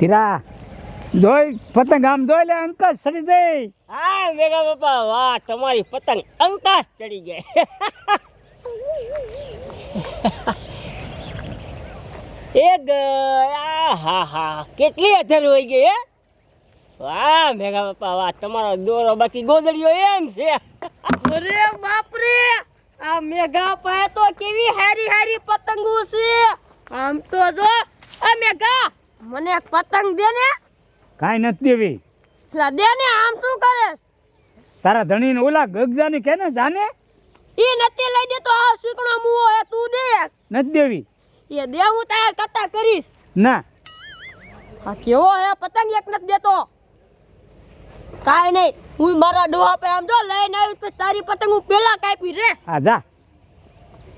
ધીરા જોઈ પતંગ આમ જોઈ લે અંકલ ચડી ગઈ હા મેગા બાપા વાહ તમારી પતંગ અંકાશ ચડી ગઈ. એક ગયા હા હા કેટલી અધર હોય ગઈ હે? વાહ મેગા બાપા વાહ તમારો દોરો બાકી ગોદડીઓ એમ છે. અરે બાપ રે આ મેઘા પાસે તો કેવી હારી હારી પતંગો છે. આમ તો જો આ મેઘા મને એક પતંગ દે ને. કાંઈ નથી દેવી. લા દે ને આમ શું કરે તારા ધણીને ઓલા ગગજાની કે ને જાને? ઈ નથી લઈ દેતો આ સુકણો મુઓ હે તું દે. નથી દેવી. એ દે હું તાર કરતા કરીશ. ના. આ કેવો હે પતંગ એક નથી દેતો. કાઈ નહીં હું મારા ડોહા પે આમ જો લઈને આવી પછી તારી પતંગ હું પેલા કાપી રે. આ જા.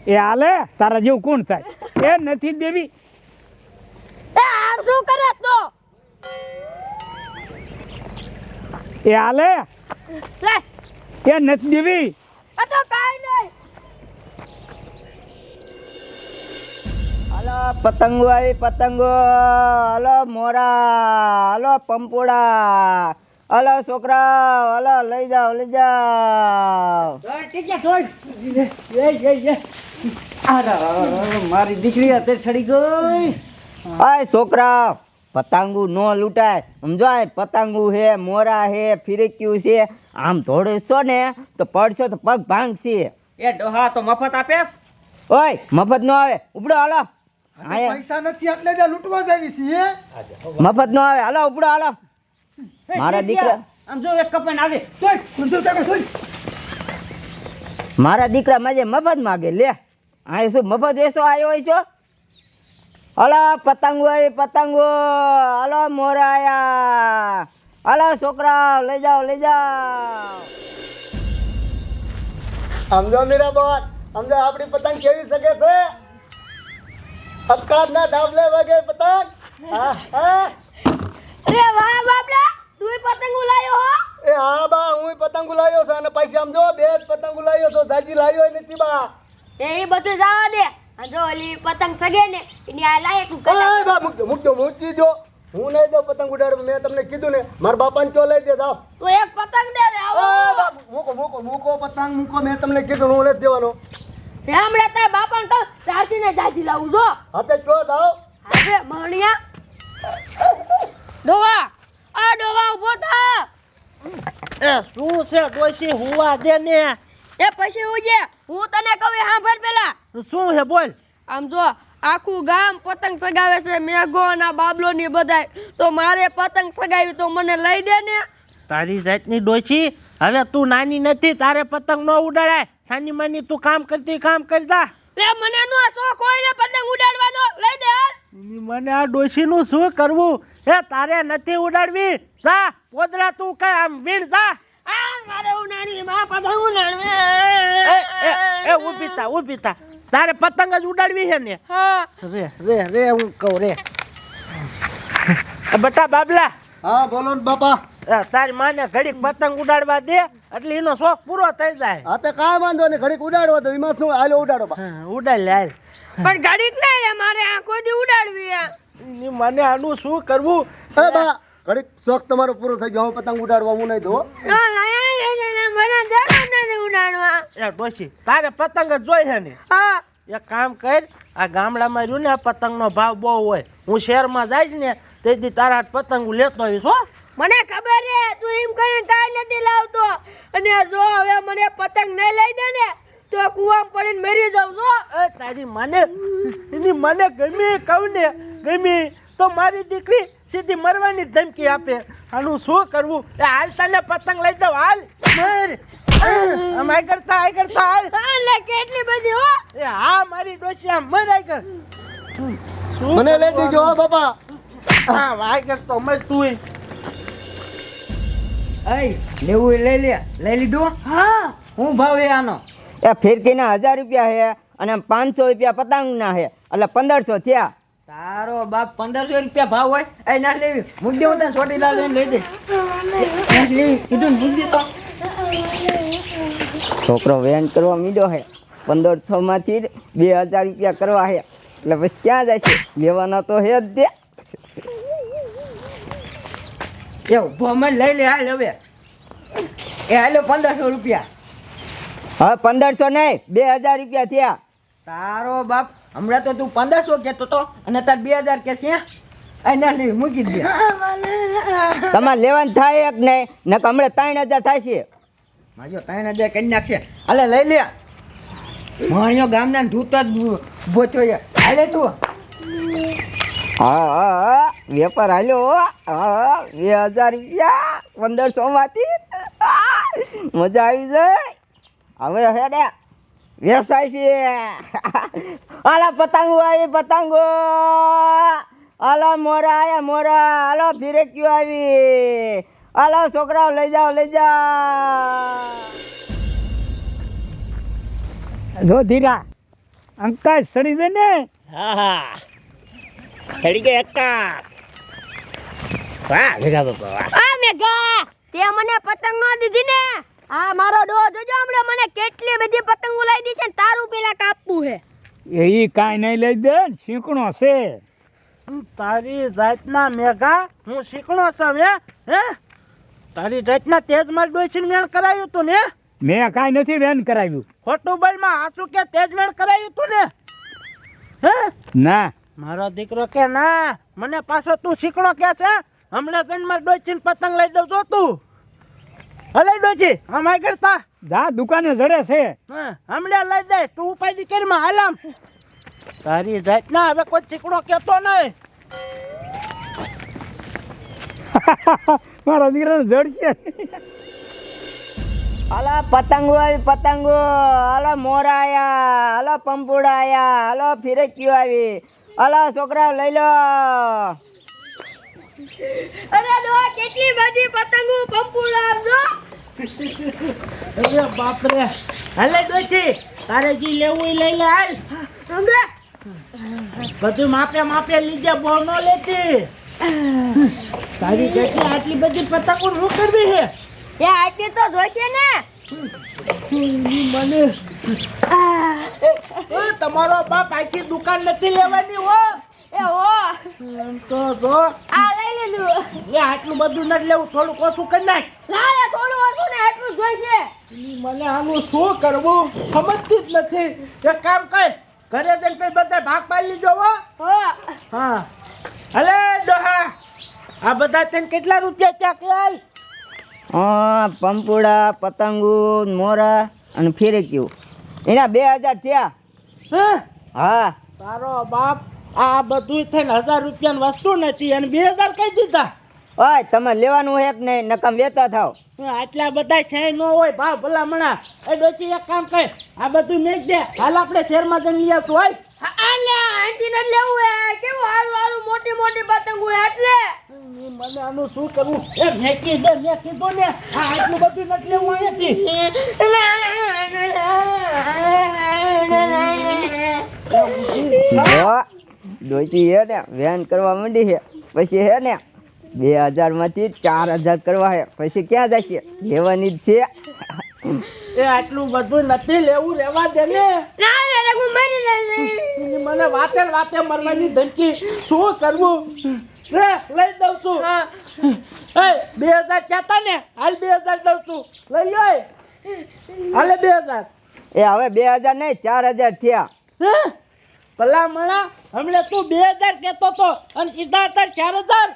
એ હાલે તારા જેવું કોણ થાય? એ નથી દેવી. એ આમ શું કરે તો? એ આલે. લે. એ નથી દેવી. આ તો કાઈ નહીં. હલો પતંગો આવી પતંગો. હલો મોરા. હલો પંપોડા હલો છોકરા હલો લઈ જાઓ લઈ જાઓ. મારી દીકરી અત્યારે ચડી ગઈ. આય છોકરા પતંગુ નો લૂંટાય. સમજો આ પતંગુ હે મોરા હે ફિરક્યું છે. આમ ધોડશો ને તો પડશો તો પગ ભાંગશે. એ ડોહા તો મફત આપેસ ઓય મફત નો આવે. ઉપડો હાલો. પૈસા નથી એટલે જ લૂંટવા જાવી છે મફત નો આવે. હાલો ઉપડો હાલો. મારા દીકરા આમ જો એક કપન આવે. તોય કુંતું કાકા તોય. મારા દીકરા માજે મફત માગે લે. આ શું મફત વેસો આયો હોય છો? હલો પતંગો હોય પતંગો. હલો મોરાયા. હલો છોકરા લઈ જાઓ લઈ જાઓ. સમજો મીરા બોલ સમજો આપણી પતંગ કેવી શકે છે? અબકાર ના ડાબલે વાગે પતંગ. હા હા. અરે વાહ બાપડા. તું પતંગ ઉલાયો હો. એ હા બા હું પતંગ ઉલાયો છું. અને પછી સમજો બે પતંગ ઉલાયો છું. જાજી લાવ્યો નથી બા. એ ઈ બધું જવા દે. જો ઓલી પતંગ સગે ને એની આ લાયક એ બા મૂકી દો હું નહીં દઉં પતંગ ઉડાડવા મેં તમને કીધું ને. મારા બાપાને ચો લઈ દે જાઓ. તો એક પતંગ દે રે આવો. મૂકો મૂકો મૂકો પતંગ મૂકો. મેં તમને કીધું હું નથી દેવાનો. હમણે તાર બાપાને તો જાજી ને જાજી લાવું જો. હાથે ચો જાઓ. આજે મણિયા. ડોવા આ ડોવા ઊભો થા. એ શું છે ડોશી હુવા દે ને. એ પછી ઉજે હું તને કહું સાંભળ પેલા. શું છે બોલ? આમ જો આખું ગામ પતંગ સગાવે છે મેઘો ના બાબલો ની બધાય. તો મારે પતંગ સગાવી તો મને લઈ દે ને. તારી જાતની ડોશી હવે તું નાની નથી તારે પતંગ ન ઉડાડાય. સાની માની તું કામ કરતી કામ કરતા. એ મને નો શોખ હોય ને પતંગ ઉડાડવાનો. લઈ દે મને આ ડોશીનું શું કરવું? એ તારે નથી ઉડાડવી. જા પોદરા તું કઈ આમ વીણ જા. આ મારે ઉડાડવી માં પતંગ ઉડાડવી. એ એ એ ઉભીતા તારે પતંગ જ ઉડાડવી છે ને. હા. રે રે રે હું કહું રે. બટા બાબલા. હા બોલો ને બાપા. તારી માને ઘડીક પતંગ ઉડાડવા દે એટલે એનો શોખ પૂરો થઈ જાય. હા તો કાંઈ વાંધો નહીં ઘડીક ઉડાડવો તો એમાં શું હાલો ઉડાડો ઉડાડ લે પણ ઘડીક નહીં રે મારે આંખો દી ઉડાડવી હે મને આનું શું કરવું? એ બા ઘડીક શોખ તમારો પૂરો થઈ ગયો હવે પતંગ ઉડાડવા હું નહીં દો તો ના ને મને નથી ઉડાડવા યાર ડોશી તારે પતંગ જ જોઈ છે ને. હા. એક કામ કર આ ગામડામાં રહ્યું ને આ પતંગનો ભાવ બહુ હોય. હું શહેરમાં જઈશ ને તેથી તારા પતંગ લેતો હોઈશ હો. મને ખબર છે તું એમ કરીને કાંઈ નથી લાવતો. અને જો હવે મને પતંગ નહીં લઈ દે ને તો કુવામાં પડીને મરી જાઉં છો એ તારી મને એની મને ગમી કહું ને ગમી તો મારી દીકરી સીધી મરવાની ધમકી આપે. આનું શું કરવું? એ હાલ તને પતંગ લઈ દઉં હાલ. મર. આમ આઈ કરતા આઈ કરતા હાલ. હા લે કેટલી બધી હો. એ હા મારી ડોશી આમ મર આઈ કર. શું મને લઈ દેજો હો બાપા. હા વાય કરતો મજ તું અઈ લેવું એ લઈ લે. લઈ લીધું? હા. હું ભાવે આનો? એ ફિરકીના હજાર રૂપિયા છે અને પાંચસો રૂપિયા પતંગના છે એટલે પંદરસો થયા. તારો બાપ પંદરસો રૂપિયા ભાવ હોય એ ના લેવી. મૂકી દે હું તને છોટી લાલ લઈ દે લેવી. કીધું ને તો. છોકરો વેન કરવા મીડો હે. પંદરસો માંથી બે હજાર રૂપિયા કરવા હે. એટલે પછી ક્યાં જાય છે લેવાના તો હે જ દે એ ઊભો મને લઈ લે હાલ હવે. એ હાલો પંદરસો રૂપિયા. હવે પંદરસો નહીં બે હજાર રૂપિયા થયા. તારો બાપ હમણાં તો તું પંદરસો કહેતો તો અને તાર બે હજાર કે છે એ લેવી મૂકી દે. તમારે લેવાનું થાય એક નહીં ને હમણાં ત્રણ હજાર થાય છે. માજો ત્રણ હજાર કરી નાખશે. અલે લઈ લે. માણ્યો ગામના ધૂત જ છે. હાલે તું. હા હા હા વેપાર હાલ્યો હા. બે હજાર રૂપિયા પંદરસો માંથી મજા આવી જાય. હવે હેડે. વ્યવસાય છે હાલા પતંગો આવી પતંગો હાલો મોરા આયા મોરા હાલો ફિરક્યું આવી હાલો છોકરાઓ લઈ જાઓ લઈ જાઓ જો ધીરા અંકાશ સડી દે ને હા હા ચડી ગઈ આકાશ વાહ ભેગા બાપા વાહ મેઘા તે મને પતંગ નો દીધી ને આ મારો ડો જોજો હમણાં મને કેટલી બધી પતંગો લઈ દીધી છે ને તારું પેલા કાપવું હે. એ ઈ કાંઈ નહીં લઈ દે શીખણો શીંકણો છે તારી જાતના મેઘા હું શીખણો છું હે હે? તારી જાતના તેજ માર ડોસીને મેળ કરાયું તું ને? મેં કાંઈ નથી વેન કરાવ્યું. ખોટું બોલમાં હાચું કે તેજ મેળ કરાયું તું ને? હે? ના. મારો દીકરો કે ના મને પાછો તું શીખણો કે છે? હમણાં ગણમાં માર ડોસીને પતંગ લઈ દઉં જો તું. હલે દોજી આ માય કરતા. જા દુકાને જડે છે. હા હમણાં લઈ દે તું ઉપાય દી માં હાલામ તારી જાતના હવે કોઈ ચીકડો કેતો નહીં. મારા દીકરાનું જડ છે. હાલો પતંગો આવી પતંગો. હાલો મોરા આયા. હાલો પંપુડા આયા. હાલો ફિરકીઓ આવી. હાલો છોકરા લઈ લો. અરે કેટલી બધી પતંગો પંપુડા આપજો અરે બાપરે. હાલે ડોચી તારે જી લેવું લઈ લે હાલ. સમજે બધું માપે માપે લીધે બહુ ન લેતી. તારી કેટલી આટલી બધી પતંગો શું કરવી છે એ આટલી તો જોશે ને. મને. તમારો બાપ આખી દુકાન નથી લેવાની હો. એ હો. તો જો. આ લીધું એ આટલું બધું નથી લેવું થોડુંક ઓછું કરી નાખ. લાલે થોડું ઓછું ને આટલું જોઈશે. મને આનું શું કરવું? સમજતું જ નથી. એક કામ કર ઘરે જઈને પછી બધા ભાગ પાડી લીધો હો. હો. હા. અલે ડોહા. આ બધા તને કેટલા રૂપિયા ત્યાં કે હા પંપુડા પતંગો મોરા અને ફેરે કયું એના બે હજાર થયા. હા? હા. તારો બાપ આ બધું થઈને હજાર રૂપિયાની વસ્તુ નથી અને બે હજાર કહી દીધા. ઓય તમે લેવાનું હોય કે નહીં નકમ વેતા થાવ. આટલા બધા છે ન હોય ભાવ ભલા મણા એ ડોચી એક કામ કર આ બધું મેક દે. હાલ આપણે શેરમાં જઈને લઈ આવશું હોય આ લે આંટી ને લેવું હે કેવું હારું હારું મોટી મોટી પતંગો હોય એટલે? મને આનું શું કરવું? એ મેકી દે મેં કીધું ને આ આટલું બધું નથી લેવું અહીંયાથી. ડોચી હે ને વેન કરવા માંડી છે પછી હે ને બે હજારમાંથી ચાર હજાર કરવા હે. પછી ક્યાં જશે? લેવાની જ છે. એ આટલું બધું નથી લેવું રહેવા દે ને. ના રે હું મરી જઈશ મને વાતે વાતે મરવાની ધમકી. શું કરવું? રે લઈ દઉં છું. એ બે હજાર કહેતા ને હાલ બે હજાર દઉં છું. લઈ લો હાલે બે હજાર. એ હવે બે હજાર નહીં ચાર હજાર થયા. હે? ભલા મણા હમણાં તું બે હજાર કહેતો તો અને સીધા હતા ચાર હજાર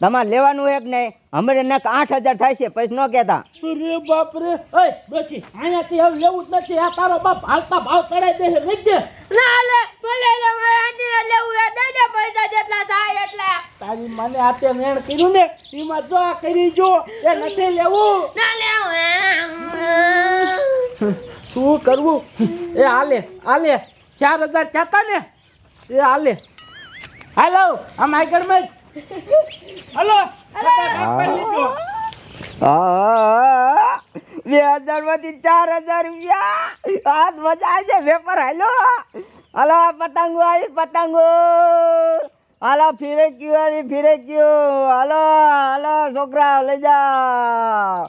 તમારે લેવાનું એક કે નહીં. હમણાં નક આઠ હજાર થાય છે પછી ન કહેતા. અરે બાપ રે ઓય બેઠી. અહીંયાથી હવે લેવું જ નથી. આ તારો બાપ હાલતા ભાવ ચડાઈ દે લઈ દે. ના લે ભલે લે મારા આંટી ને લેવું એ દે દે પૈસા જેટલા થાય એટલા. તારી મને આતે મેણ કર્યું ને એમાં જો આ કરી જો. એ નથી લેવું. ના લેવું શું કરવું? એ હાલે હાલે. ચાર હજાર ચાતા ને એ હાલે. હાલો આમ આગળમાં માં હાલો બે હજારમાંથી ચાર હજાર રૂપિયા. હાથ મજા આવી છે વેપાર હાલો. હાલો પતંગો આવી પતંગો. હાલો ફિરક્યું આવી ફિરક્યું હાલો હાલો છોકરા લઈ જાઓ.